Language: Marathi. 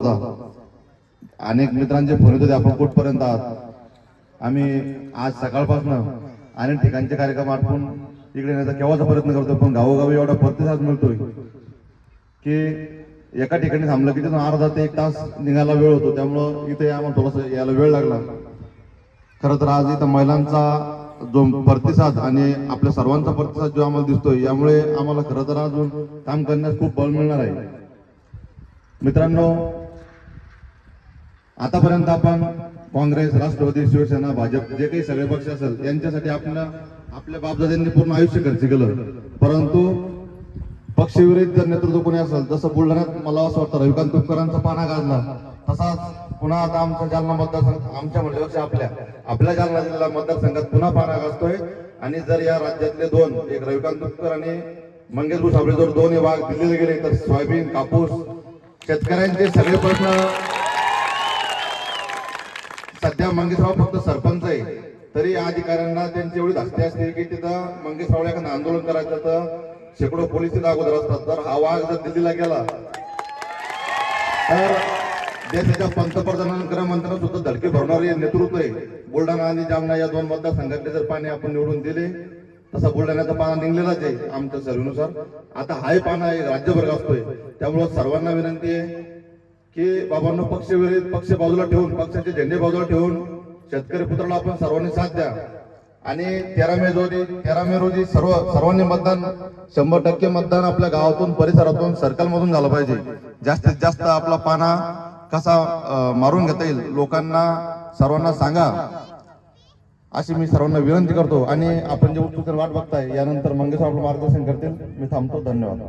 अनेक मित्रांचे फोन येत होते आपण कुठपर्यंत आहात? आम्ही आज सकाळपासून अनेक ठिकाणचे कार्यक्रम आटपून इकडे येण्याचा केव्हाचा प्रयत्न करतो पण गावोगावी एवढा प्रतिसाद मिळतोय की एका ठिकाणी थांबलं की तिथून अर्धा ते एक तास निघायला वेळ होतो. त्यामुळं इथे आम्हाला थोडासा यायला वेळ लागला. खरं तर आज इथं महिलांचा जो प्रतिसाद आणि आपल्या सर्वांचा प्रतिसाद जो आम्हाला दिसतोय यामुळे आम्हाला खरं तर अजून काम करण्यास खूप बळ मिळणार आहे. मित्रांनो आतापर्यंत आपण काँग्रेस राष्ट्रवादी शिवसेना भाजप जे काही सगळे पक्ष असेल यांच्यासाठी आपण आपल्या बापदाद्यांनी पूर्ण आयुष्य खर्च केलं. परंतु पक्षविरोधी जर नेतृत्व कोणी असेल जसं बुलढाण्यात मला असं वाटतं रविकांत तुपकरांचा पाना गाजला तसाच पुन्हा आता आमचा जालना मतदारसंघ आमच्या म्हणल्यापेक्षा आपल्या आपल्या जालना जिल्हा मतदारसंघात पुन्हा पाना गाजतोय. आणि जर या राज्यातले दोन एक रविकांत तुपकर आणि मंगेश साबळे जर दोन हे भाग दिले गेले तर सोयाबीन कापूस शेतकऱ्यांचे सगळे प्रश्न सध्या मंगेशराव फक्त सरपंच आहे. तरी या अधिकाऱ्यांना त्यांची एवढी धास्ती असते की तिथं मंगेशरावला एखादं आंदोलन करायचं तर शेकडो पोलीस तिथं अगोदर असतात. तर हा वाघ जर दिल्लीला गेला तर देशाच्या पंतप्रधान गृहमंत्र्यांना सुद्धा धडके भरणारे नेतृत्व आहे. बुलढाणा आणि जामना या दोन मतदारसंघातले जर पाणी आपण निवडून दिले तसा बुलढाण्याचा पाना निघलेलाच आहे आमच्या सर्वेनुसार. आता हाय पाना आहे राज्यभर असतोय त्यामुळं सर्वांना विनंती आहे की बाबांनो पक्ष विरोधी पक्ष बाजूला ठेवून पक्षाचे झेंडे बाजूला ठेवून शेतकरी पुत्राला आपण सर्वांनी साथ द्या. आणि तेरा मे रोजी तेरा मे रोजी सर्व सर्वांनी मतदान शंभर टक्के मतदान आपल्या गावातून परिसरातून सर्कलमधून झालं पाहिजे. जास्तीत जास्त आपला पाना कसा मारून घेता येईल लोकांना सर्वांना सांगा. अशी मी सर्वांना विनंती करतो. आणि आपण जे उत्तर वाट बघताय यानंतर मंगेश आपलं मार्गदर्शन करतील. मी थांबतो. धन्यवाद.